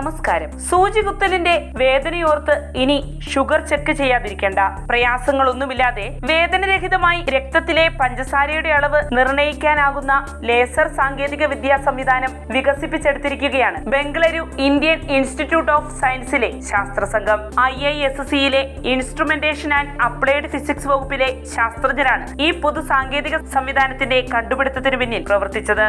നമസ്കാരം. സൂചി കുത്തലിന്റെ വേദനയോർത്ത് ഇനി ഷുഗർ ചെക്ക് ചെയ്യാതിരിക്കേണ്ട. പ്രയാസങ്ങളൊന്നുമില്ലാതെ വേദനരഹിതമായി രക്തത്തിലെ പഞ്ചസാരയുടെ അളവ് നിർണയിക്കാനാകുന്ന ലേസർ സാങ്കേതിക വിദ്യാ സംവിധാനം വികസിപ്പിച്ചെടുത്തിരിക്കുകയാണ് ബംഗളൂരു ഇന്ത്യൻ ഇൻസ്റ്റിറ്റ്യൂട്ട് ഓഫ് സയൻസിലെ ശാസ്ത്ര സംഘം ഐ ഐ എസ് സിയിലെ ഇൻസ്ട്രുമെന്റേഷൻ ആൻഡ് അപ്ലൈഡ് ഫിസിക്സ് വകുപ്പിലെ ശാസ്ത്രജ്ഞരാണ് ഈ പൊതു സാങ്കേതിക സംവിധാനത്തിന്റെ കണ്ടുപിടുത്തത്തിന് പിന്നിൽ പ്രവർത്തിച്ചത്.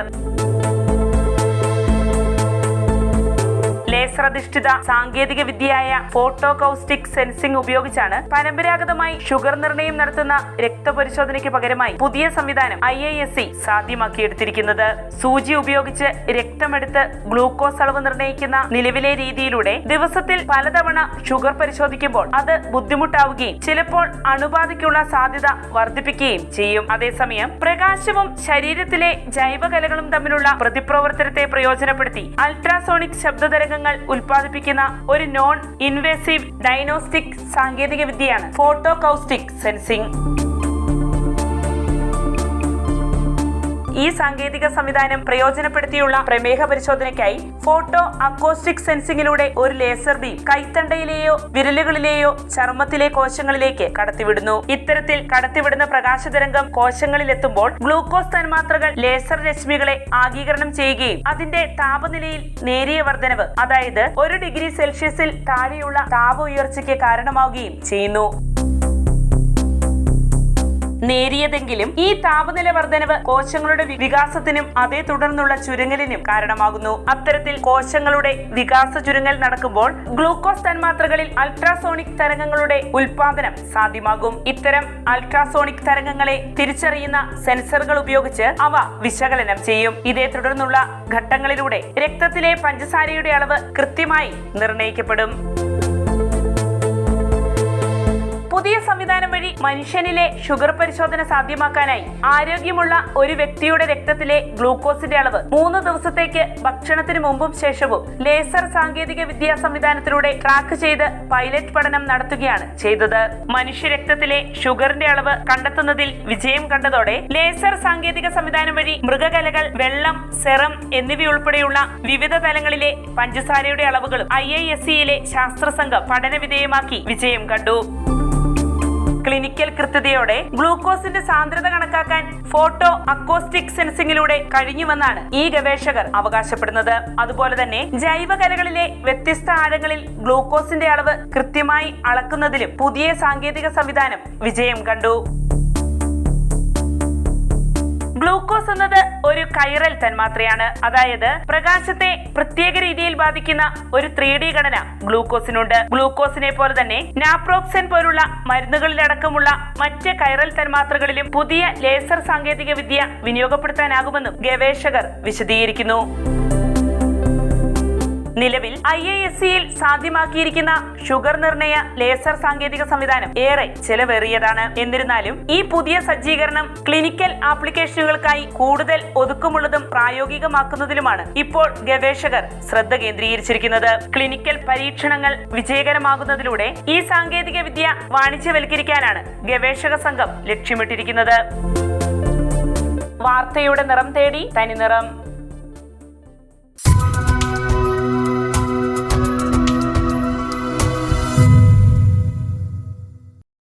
ലേസർ അധിഷ്ഠിത സാങ്കേതിക വിദ്യയായ ഫോട്ടോകൗസ്റ്റിക് സെൻസിംഗ് ഉപയോഗിച്ചാണ് പരമ്പരാഗതമായി ഷുഗർ നിർണയം നടത്തുന്ന രക്തപരിശോധനയ്ക്ക് പകരമായി പുതിയ സംവിധാനം ഐ ഐ എസ് സി സാധ്യമാക്കിയെടുത്തിരിക്കുന്നത്. സൂചി ഉപയോഗിച്ച് രക്തമെടുത്ത് ഗ്ലൂക്കോസ് അളവ് നിർണയിക്കുന്ന നിലവിലെ രീതിയിലൂടെ ദിവസത്തിൽ പലതവണ ഷുഗർ പരിശോധിക്കുമ്പോൾ അത് ബുദ്ധിമുട്ടാവുകയും ചിലപ്പോൾ അണുബാധയ്ക്കുള്ള സാധ്യത വർദ്ധിപ്പിക്കുകയും ചെയ്യും. അതേസമയം പ്രകാശവും ശരീരത്തിലെ ജൈവകലകളും തമ്മിലുള്ള പ്രതിപ്രവർത്തനത്തെ പ്രയോജനപ്പെടുത്തി അൾട്രാസോണിക് ശബ്ദതരംഗങ്ങൾ ഉൽപ്പാദിപ്പിക്കുന്ന ഒരു നോൺ ഇൻവേസീവ് ഡയഗ്നോസ്റ്റിക് സാങ്കേതിക വിദ്യയാണ് ഫോട്ടോകൗസ്റ്റിക് സെൻസിംഗ് സാങ്കേതിക സംവിധാനം പ്രയോജനപ്പെടുത്തിയുള്ള പ്രമേഹ പരിശോധനയ്ക്കായി ഫോട്ടോ അക്കോസ്റ്റിക് സെൻസിംഗിലൂടെ ഒരു ലേസർ ബീം കൈത്തണ്ടയിലെയോ വിരലുകളിലെയോ ചർമ്മത്തിലെ കോശങ്ങളിലേക്ക് കടത്തിവിടുന്നു. ഇത്തരത്തിൽ കടത്തിവിടുന്ന പ്രകാശതരംഗം കോശങ്ങളിൽ എത്തുമ്പോൾ ഗ്ലൂക്കോസ് തന്മാത്രകൾ ലേസർ രശ്മികളെ ആഗീകരണം ചെയ്യുകയും അതിന്റെ താപനിലയിൽ നേരിയ വർധനവ് അതായത് ഒരു ഡിഗ്രി സെൽഷ്യസിൽ താഴെയുള്ള താപ ഉയർച്ചയ്ക്ക് കാരണമാവുകയും ചെയ്യുന്നു. നേരിയതെങ്കിലും ഈ താപനില വർധനവ് കോശങ്ങളുടെ വികാസത്തിനും അതേ തുടർന്നുള്ള ചുരുങ്ങലിനും കാരണമാകുന്നു. അത്തരത്തിൽ കോശങ്ങളുടെ വികാസ ചുരുങ്ങൽ നടക്കുമ്പോൾ ഗ്ലൂക്കോസ് തന്മാത്രകളിൽ അൾട്രാസോണിക് തരംഗങ്ങളുടെ ഉൽപാദനം സാധ്യമാകും. ഇത്തരം അൾട്രാസോണിക് തരംഗങ്ങളെ തിരിച്ചറിയുന്ന സെൻസറുകൾ ഉപയോഗിച്ച് അവ വിശകലനം ചെയ്യും. ഇതേ തുടർന്നുള്ള ഘട്ടങ്ങളിലൂടെ രക്തത്തിലെ പഞ്ചസാരയുടെ അളവ് കൃത്യമായി നിർണയിക്കപ്പെടും. പുതിയ സംവിധാനം വഴി മനുഷ്യനിലെ ഷുഗർ പരിശോധന സാധ്യമാക്കാനായി ആരോഗ്യമുള്ള ഒരു വ്യക്തിയുടെ രക്തത്തിലെ ഗ്ലൂക്കോസിന്റെ അളവ് മൂന്ന് ദിവസത്തേക്ക് ഭക്ഷണത്തിന് മുമ്പും ശേഷവും ലേസർ സാങ്കേതിക വിദ്യാ സംവിധാനത്തിലൂടെ ട്രാക്ക് ചെയ്ത് പൈലറ്റ് പഠനം നടത്തുകയാണ് ചെയ്തത്. മനുഷ്യ രക്തത്തിലെ ഷുഗറിന്റെ അളവ് കണ്ടെത്തുന്നതിൽ വിജയം കണ്ടതോടെ ലേസർ സാങ്കേതിക സംവിധാനം വഴി മൃഗകലകൾ വെള്ളം സെറം എന്നിവയുൾപ്പെടെയുള്ള വിവിധ തലങ്ങളിലെ പഞ്ചസാരയുടെ അളവുകളും ഐ ഐ എസ് സിയിലെ ശാസ്ത്ര സംഘം പഠന വിധേയമാക്കി വിജയം കണ്ടു. ക്ലിനിക്കൽ കൃത്യതയോടെ ഗ്ലൂക്കോസിന്റെ സാന്ദ്രത കണക്കാക്കാൻ ഫോട്ടോ അക്കോസ്റ്റിക് സെൻസിംഗിലൂടെ കഴിഞ്ഞുവെന്നാണ് ഈ ഗവേഷകർ അവകാശപ്പെടുന്നത്. അതുപോലെ തന്നെ ജൈവകലകളിലെ വ്യത്യസ്ത ആഴങ്ങളിൽ ഗ്ലൂക്കോസിന്റെ അളവ് കൃത്യമായി അളക്കുന്നതിലും പുതിയ സാങ്കേതിക സംവിധാനം വിജയം കണ്ടു. ഗ്ലൂക്കോസ് എന്നത് ഒരു കൈറൽ തന്മാത്രയാണ് അതായത് പ്രകാശത്തെ പ്രത്യേക രീതിയിൽ ബാധിക്കുന്ന ഒരു ത്രീ ഡി ഘടന ഗ്ലൂക്കോസിനുണ്ട്. ഗ്ലൂക്കോസിനെ പോലെ തന്നെ നാപ്രോക്സൻ പോലുള്ള മരുന്നുകളിലടക്കമുള്ള മറ്റ് കൈറൽ തന്മാത്രകളിലും പുതിയ ലേസർ സാങ്കേതിക വിദ്യ വിനിയോഗപ്പെടുത്താനാകുമെന്നും ഗവേഷകർ വിശദീകരിക്കുന്നു. നിലവിൽ ഐ എ എസ് സിയിൽ സാധ്യമാക്കിയിരിക്കുന്ന ഷുഗർ നിർണയ ലേസർ സാങ്കേതിക സംവിധാനം ഏറെ ചെലവേറിയതാണ്. എന്നിരുന്നാലും ഈ പുതിയ സജ്ജീകരണം ക്ലിനിക്കൽ ആപ്ലിക്കേഷനുകൾക്കായി കൂടുതൽ ഒതുക്കമുള്ളതും പ്രായോഗികമാക്കുന്നതിലുമാണ് ഇപ്പോൾ ഗവേഷകർ ശ്രദ്ധ കേന്ദ്രീകരിച്ചിരിക്കുന്നത്. ക്ലിനിക്കൽ പരീക്ഷണങ്ങൾ വിജയകരമാകുന്നതിലൂടെ ഈ സാങ്കേതിക വിദ്യ വാണിജ്യവൽക്കരിക്കാനാണ് ഗവേഷക സംഘം ലക്ഷ്യമിട്ടിരിക്കുന്നത്. വാർത്തയുടെ നിറം തേടി തനി നിറം